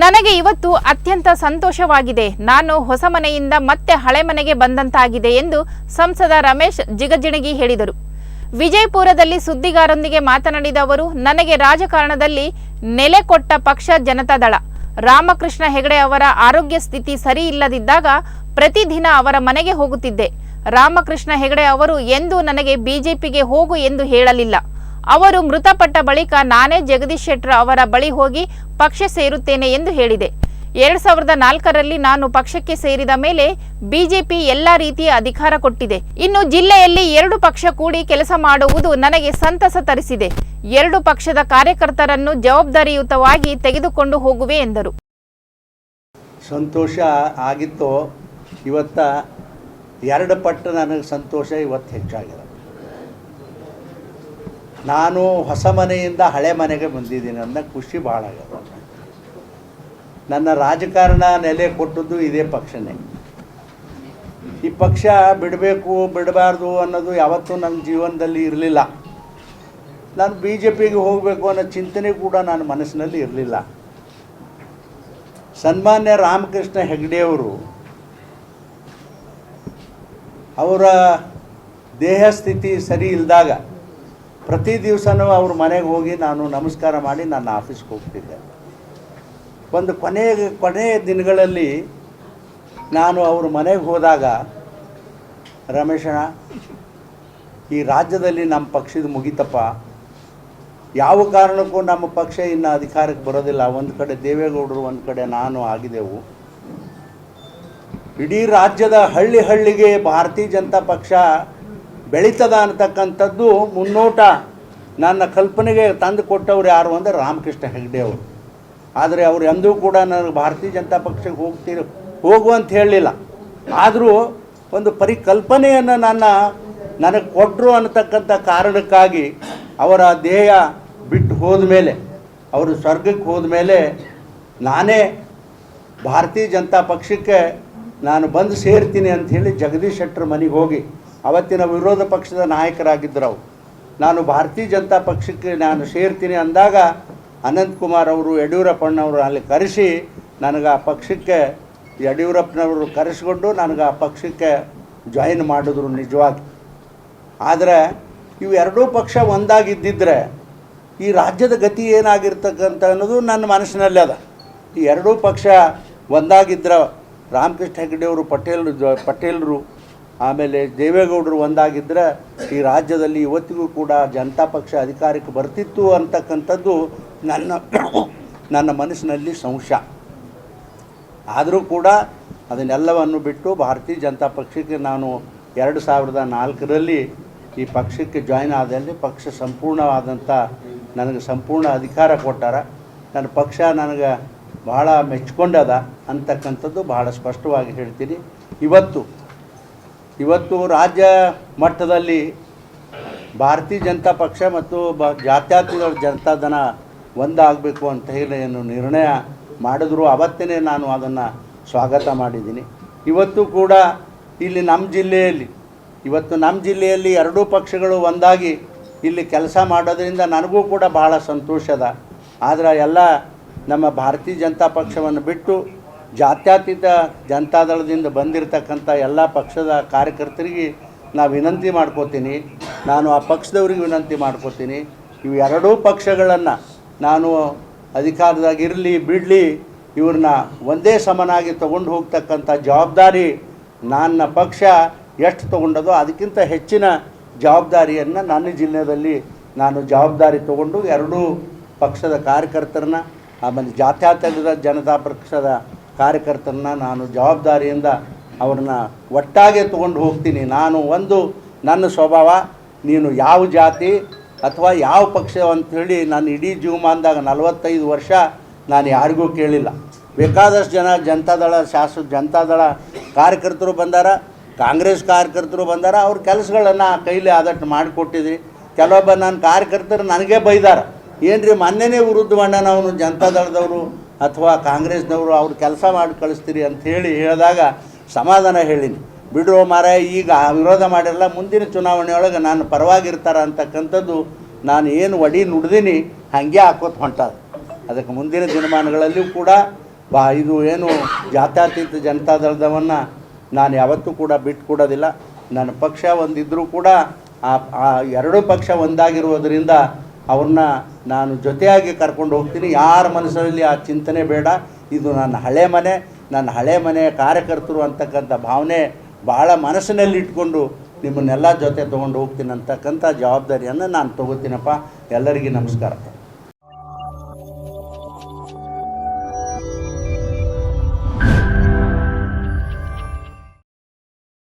ನನಗೆ ಇವತ್ತು ಅತ್ಯಂತ ಸಂತೋಷವಾಗಿದೆ. ನಾನು ಹೊಸ ಮನೆಯಿಂದ ಮತ್ತೆ ಹಳೆ ಮನೆಗೆ ಬಂದಂತಾಗಿದೆ ಎಂದು ಸಂಸದ ರಮೇಶ್ ಜಿಗಜಿಣಗಿ ಹೇಳಿದರು. ವಿಜಯಪುರದಲ್ಲಿ ಸುದ್ದಿಗಾರರೊಂದಿಗೆ ಮಾತನಾಡಿದ ಅವರು, ನನಗೆ ರಾಜಕಾರಣದಲ್ಲಿ ನೆಲೆ ಕೊಟ್ಟ ಪಕ್ಷ ಜನತಾದಳ ರಾಮಕೃಷ್ಣ ಹೆಗಡೆ ಅವರ ಆರೋಗ್ಯ ಸ್ಥಿತಿ ಸರಿ ಇಲ್ಲದಿದ್ದಾಗ ಪ್ರತಿದಿನ ಅವರ ಮನೆಗೆ ಹೋಗುತ್ತಿದ್ದೆ. ರಾಮಕೃಷ್ಣ ಹೆಗಡೆ ಅವರು ಎಂದೂ ನನಗೆ ಬಿಜೆಪಿಗೆ ಹೋಗು ಎಂದು ಹೇಳಲಿಲ್ಲ. ಅವರು ಮೃತಪಟ್ಟ ಬಳಿಕ ನಾನೇ ಜಗದೀಶ್ ಶೆಟ್ಟರ್ ಅವರ ಬಳಿ ಹೋಗಿ ಪಕ್ಷ ಸೇರುತ್ತೇನೆ ಎಂದು ಹೇಳಿದೆ. ಎರಡ್ ಸಾವಿರದ ನಾಲ್ಕರಲ್ಲಿ ನಾನು ಪಕ್ಷಕ್ಕೆ ಸೇರಿದ ಮೇಲೆ ಬಿಜೆಪಿ ಎಲ್ಲಾ ರೀತಿಯ ಅಧಿಕಾರ ಕೊಟ್ಟಿದೆ. ಇನ್ನು ಜಿಲ್ಲೆಯಲ್ಲಿ ಎರಡು ಪಕ್ಷ ಕೂಡಿ ಕೆಲಸ ಮಾಡುವುದು ನನಗೆ ಸಂತಸ ತರಿಸಿದೆ. ಎರಡು ಪಕ್ಷದ ಕಾರ್ಯಕರ್ತರನ್ನು ಜವಾಬ್ದಾರಿಯುತವಾಗಿ ತೆಗೆದುಕೊಂಡು ಹೋಗುವೆ ಎಂದರು. ಸಂತೋಷ ಆಗಿತ್ತು. ಇವತ್ತ ಎರಡು ಪಟ್ಟು ನನಗೆ ಸಂತೋಷ ಇವತ್ತು ಹೆಚ್ಚಾಗಿದೆ. ನಾನು ಹೊಸ ಮನೆಯಿಂದ ಹಳೆ ಮನೆಗೆ ಬಂದಿದ್ದೀನಿ ಅನ್ನೋ ಖುಷಿ ಭಾಳ ಆಗ್ಯದ ನನ್ನ ರಾಜಕಾರಣ ನೆಲೆ ಕೊಟ್ಟದ್ದು ಇದೇ ಪಕ್ಷನೇ. ಈ ಪಕ್ಷ ಬಿಡಬೇಕು, ಬಿಡಬಾರ್ದು ಅನ್ನೋದು ಯಾವತ್ತೂ ನನ್ನ ಜೀವನದಲ್ಲಿ ಇರಲಿಲ್ಲ. ನಾನು ಬಿ ಜೆ ಪಿಗೆ ಹೋಗಬೇಕು ಅನ್ನೋ ಚಿಂತನೆ ಕೂಡ ನನ್ನ ಮನಸ್ಸಿನಲ್ಲಿ ಇರಲಿಲ್ಲ. ಸನ್ಮಾನ್ಯ ರಾಮಕೃಷ್ಣ ಹೆಗ್ಡೆಯವರು ಅವರ ದೇಹ ಸ್ಥಿತಿ ಸರಿ ಇಲ್ಲದಾಗ ಪ್ರತಿ ದಿವಸನೂ ಅವ್ರ ಮನೆಗೆ ಹೋಗಿ ನಾನು ನಮಸ್ಕಾರ ಮಾಡಿ ನನ್ನ ಆಫೀಸ್ಗೆ ಹೋಗ್ತಿದ್ದೆ. ಒಂದು ಕೊನೆಯ ಕೊನೆಯ ದಿನಗಳಲ್ಲಿ ನಾನು ಅವ್ರ ಮನೆಗೆ ಹೋದಾಗ ರಮೇಶಣ್ಣ ಈ ರಾಜ್ಯದಲ್ಲಿ ನಮ್ಮ ಪಕ್ಷದ ಮುಗಿತಪ್ಪ. ಯಾವ ಕಾರಣಕ್ಕೂ ನಮ್ಮ ಪಕ್ಷ ಇನ್ನು ಅಧಿಕಾರಕ್ಕೆ ಬರೋದಿಲ್ಲ. ಒಂದು ಕಡೆ ದೇವೇಗೌಡರು, ಒಂದು ಕಡೆ ನಾನು ಆಗಿದೆವು ಇಡೀ ರಾಜ್ಯದ ಹಳ್ಳಿ ಹಳ್ಳಿಗೆ ಭಾರತೀಯ ಜನತಾ ಪಕ್ಷ ಬೆಳೀತದ ಅಂತಕ್ಕಂಥದ್ದು ಮುನ್ನೋಟ. ನನ್ನ ಕಲ್ಪನೆಗೆ ತಂದು ಕೊಟ್ಟವ್ರು ಯಾರು ಅಂದರೆ ರಾಮಕೃಷ್ಣ ಹೆಗ್ಡೆ ಅವರು. ಆದರೆ ಅವರು ಎಂದೂ ಕೂಡ ನನಗೆ ಭಾರತೀಯ ಜನತಾ ಪಕ್ಷಕ್ಕೆ ಹೋಗ್ತೀರಿ ಹೋಗು ಅಂತ ಹೇಳಲಿಲ್ಲ. ಆದರೂ ಒಂದು ಪರಿಕಲ್ಪನೆಯನ್ನು ನನ್ನ ನನಗೆ ಕೊಟ್ಟರು ಅನ್ನತಕ್ಕಂಥ ಕಾರಣಕ್ಕಾಗಿ ಅವರ ದೇಹ ಬಿಟ್ಟು ಹೋದ ಮೇಲೆ, ಅವರು ಸ್ವರ್ಗಕ್ಕೆ ಹೋದ ಮೇಲೆ ನಾನೇ ಭಾರತೀಯ ಜನತಾ ಪಕ್ಷಕ್ಕೆ ನಾನು ಬಂದು ಸೇರ್ತೀನಿ ಅಂಥೇಳಿ ಜಗದೀಶ್ ಶೆಟ್ಟರ್ ಮನೆಗೆ ಹೋಗಿ ಅವತ್ತಿನ ವಿರೋಧ ಪಕ್ಷದ ನಾಯಕರಾಗಿದ್ದರು ಅವರು. ನಾನು ಭಾರತೀಯ ಜನತಾ ಪಕ್ಷಕ್ಕೆ ನಾನು ಸೇರ್ತೀನಿ ಅಂದಾಗ ಅನಂತಕುಮಾರ್ ಅವರು ಯಡಿಯೂರಪ್ಪನವರು ಅಲ್ಲಿ ಕರೆಸಿ ನನಗೆ ಆ ಪಕ್ಷಕ್ಕೆ, ಯಡಿಯೂರಪ್ಪನವರು ಕರೆಸಿಕೊಂಡು ನನಗೆ ಆ ಪಕ್ಷಕ್ಕೆ ಜಾಯಿನ್ ಮಾಡಿದ್ರು ನಿಜವಾಗಿ. ಆದರೆ ಇವು ಎರಡೂ ಪಕ್ಷ ಒಂದಾಗಿದ್ದಿದ್ರೆ ಈ ರಾಜ್ಯದ ಗತಿ ಏನಾಗಿರ್ತಕ್ಕಂಥ ಅನ್ನೋದು ನನ್ನ ಮನಸ್ಸಿನಲ್ಲಿ ಅದ. ಈ ಎರಡೂ ಪಕ್ಷ ಒಂದಾಗಿದ್ದರೆ ರಾಮಕೃಷ್ಣ ಹೆಗಡೆಯವರು ಪಟೇಲ್, ಪಟೇಲರು ಆಮೇಲೆ ದೇವೇಗೌಡರು ಒಂದಾಗಿದ್ದರೆ ಈ ರಾಜ್ಯದಲ್ಲಿ ಇವತ್ತಿಗೂ ಕೂಡ ಜನತಾ ಪಕ್ಷ ಅಧಿಕಾರಕ್ಕೆ ಬರ್ತಿತ್ತು ಅಂತಕ್ಕಂಥದ್ದು ನನ್ನ ನನ್ನ ಮನಸ್ಸಿನಲ್ಲಿ ಸಂಶಯ. ಆದರೂ ಕೂಡ ಅದನ್ನೆಲ್ಲವನ್ನು ಬಿಟ್ಟು ಭಾರತೀಯ ಜನತಾ ಪಕ್ಷಕ್ಕೆ ನಾನು ಎರಡು ಸಾವಿರದ ನಾಲ್ಕರಲ್ಲಿ ಈ ಪಕ್ಷಕ್ಕೆ ಜಾಯ್ನ್ ಆದಲ್ಲಿ ಪಕ್ಷ ಸಂಪೂರ್ಣವಾದಂಥ ನನಗೆ ಸಂಪೂರ್ಣ ಅಧಿಕಾರ ಕೊಟ್ಟಾರ. ನನ್ನ ಪಕ್ಷ ನನಗೆ ಭಾಳ ಮೆಚ್ಕೊಂಡದ ಅಂತಕ್ಕಂಥದ್ದು ಬಹಳ ಸ್ಪಷ್ಟವಾಗಿ ಹೇಳ್ತೀನಿ. ಇವತ್ತು ಇವತ್ತು ರಾಜ್ಯ ಮಟ್ಟದಲ್ಲಿ ಭಾರತೀಯ ಜನತಾ ಪಕ್ಷ ಮತ್ತು ಬ ಜನತಾ ದನ ಒಂದಾಗಬೇಕು ಅಂತ ಹೇಳಿ ಏನು ನಿರ್ಣಯ ಮಾಡಿದ್ರು. ಅವತ್ತೇ ನಾನು ಅದನ್ನು ಸ್ವಾಗತ ಮಾಡಿದ್ದೀನಿ. ಇವತ್ತು ಕೂಡ ಇಲ್ಲಿ ನಮ್ಮ ಜಿಲ್ಲೆಯಲ್ಲಿ, ಇವತ್ತು ನಮ್ಮ ಜಿಲ್ಲೆಯಲ್ಲಿ ಎರಡೂ ಪಕ್ಷಗಳು ಒಂದಾಗಿ ಇಲ್ಲಿ ಕೆಲಸ ಮಾಡೋದರಿಂದ ನನಗೂ ಕೂಡ ಬಹಳ ಸಂತೋಷದ. ಆದರೆ ಎಲ್ಲ ನಮ್ಮ ಭಾರತೀಯ ಜನತಾ ಪಕ್ಷವನ್ನು ಬಿಟ್ಟು ಜಾತ್ಯತೀತ ಜನತಾದಳದಿಂದ ಬಂದಿರತಕ್ಕಂಥ ಎಲ್ಲ ಪಕ್ಷದ ಕಾರ್ಯಕರ್ತರಿಗೆ ನಾನು ವಿನಂತಿ ಮಾಡ್ಕೋತೀನಿ. ನಾನು ಆ ಪಕ್ಷದವ್ರಿಗೆ ವಿನಂತಿ ಮಾಡ್ಕೋತೀನಿ. ಇವು ಎರಡೂ ಪಕ್ಷಗಳನ್ನು ನಾನು ಅಧಿಕಾರದಾಗಿರಲಿ ಬಿಡಲಿ, ಇವ್ರನ್ನ ಒಂದೇ ಸಮನಾಗಿ ತೊಗೊಂಡು ಹೋಗ್ತಕ್ಕಂಥ ಜವಾಬ್ದಾರಿ ನನ್ನ ಪಕ್ಷ ಎಷ್ಟು ತೊಗೊಂಡದೋ ಅದಕ್ಕಿಂತ ಹೆಚ್ಚಿನ ಜವಾಬ್ದಾರಿಯನ್ನು ನನ್ನ ಜಿಲ್ಲೆಯಲ್ಲಿ ನಾನು ಜವಾಬ್ದಾರಿ ತಗೊಂಡು ಎರಡೂ ಪಕ್ಷದ ಕಾರ್ಯಕರ್ತರನ್ನ, ಆಮೇಲೆ ಜಾತ್ಯತೀತ ಜನತಾ ಪಕ್ಷದ ಕಾರ್ಯಕರ್ತರನ್ನ ನಾನು ಜವಾಬ್ದಾರಿಯಿಂದ ಅವ್ರನ್ನ ಒಟ್ಟಾಗೆ ತೊಗೊಂಡು ಹೋಗ್ತೀನಿ. ನಾನು ಒಂದು, ನನ್ನ ಸ್ವಭಾವ, ನೀನು ಯಾವ ಜಾತಿ ಅಥವಾ ಯಾವ ಪಕ್ಷ ಅಂಥೇಳಿ ನಾನು ಇಡೀ ಜೀವಮಾನದಾಗ ನಲವತ್ತೈದು ವರ್ಷ ನಾನು ಯಾರಿಗೂ ಕೇಳಿಲ್ಲ. ಬೇಕಾದಷ್ಟು ಜನ ಜನತಾದಳ ಶಾಸಕ ಜನತಾದಳ ಕಾರ್ಯಕರ್ತರು ಬಂದಾರ, ಕಾಂಗ್ರೆಸ್ ಕಾರ್ಯಕರ್ತರು ಬಂದಾರ, ಅವ್ರ ಕೆಲಸಗಳನ್ನು ಕೈಲಿ ಆದಷ್ಟು ಮಾಡಿಕೊಟ್ಟಿದ್ರಿ. ಕೆಲವೊಬ್ಬ ನನ್ನ ಕಾರ್ಯಕರ್ತರು ನನಗೆ ಬೈದಾರ. ಏನು ರೀ ಮೊನ್ನೆನೇ ಅವನು ಜನತಾದಳದವರು ಅಥವಾ ಕಾಂಗ್ರೆಸ್ನವರು ಅವ್ರು ಕೆಲಸ ಮಾಡಿ ಕಳಿಸ್ತೀರಿ ಅಂತ ಹೇಳಿ ಹೇಳಿದಾಗ ಸಮಾಧಾನ ಹೇಳೀನಿ. ಬಿಡ್ರೋ ಮಾರ ಈಗ ವಿರೋಧ ಮಾಡಿರಲ್ಲ, ಮುಂದಿನ ಚುನಾವಣೆಯೊಳಗೆ ನಾನು ಪರವಾಗಿರ್ತಾರ ಅಂತಕ್ಕಂಥದ್ದು ನಾನು ಏನು ಒಡಿ ನುಡ್ದೀನಿ, ಹಾಗೆ ಹಾಕೋತ ಹೊಂಟದ ಅದಕ್ಕೆ ಮುಂದಿನ ದಿನಮಾನಗಳಲ್ಲಿಯೂ ಕೂಡ ಬಾ, ಇದು ಏನು ಜಾತ್ಯತೀತ ಜನತಾದಳದವನ್ನು ನಾನು ಯಾವತ್ತೂ ಕೂಡ ಬಿಟ್ಕೊಡೋದಿಲ್ಲ ನನ್ನ ಪಕ್ಷ ಒಂದಿದ್ದರೂ ಕೂಡ ಆ ಆ ಎರಡೂ ಪಕ್ಷ ಒಂದಾಗಿರುವುದರಿಂದ ಅವ್ರನ್ನ ನಾನು ಜೊತೆಯಾಗಿ ಕರ್ಕೊಂಡು ಹೋಗ್ತೀನಿ. ಯಾರ ಮನಸ್ಸಲ್ಲಿ ಆ ಚಿಂತನೆ ಬೇಡ. ಇದು ನನ್ನ ಹಳೆ ಮನೆ. ನನ್ನ ಹಳೆ ಮನೆಯ ಕಾರ್ಯಕರ್ತರು ಅಂತಕ್ಕಂಥ ಭಾವನೆ ಬಹಳ ಮನಸ್ಸಿನಲ್ಲಿ ಇಟ್ಕೊಂಡು ನಿಮ್ಮನ್ನೆಲ್ಲ ಜೊತೆ ತೊಗೊಂಡು ಹೋಗ್ತೀನಿ ಅಂತಕ್ಕಂಥ ಜವಾಬ್ದಾರಿಯನ್ನು ನಾನು ತೊಗೋತೀನಪ್ಪ. ಎಲ್ಲರಿಗೂ ನಮಸ್ಕಾರ.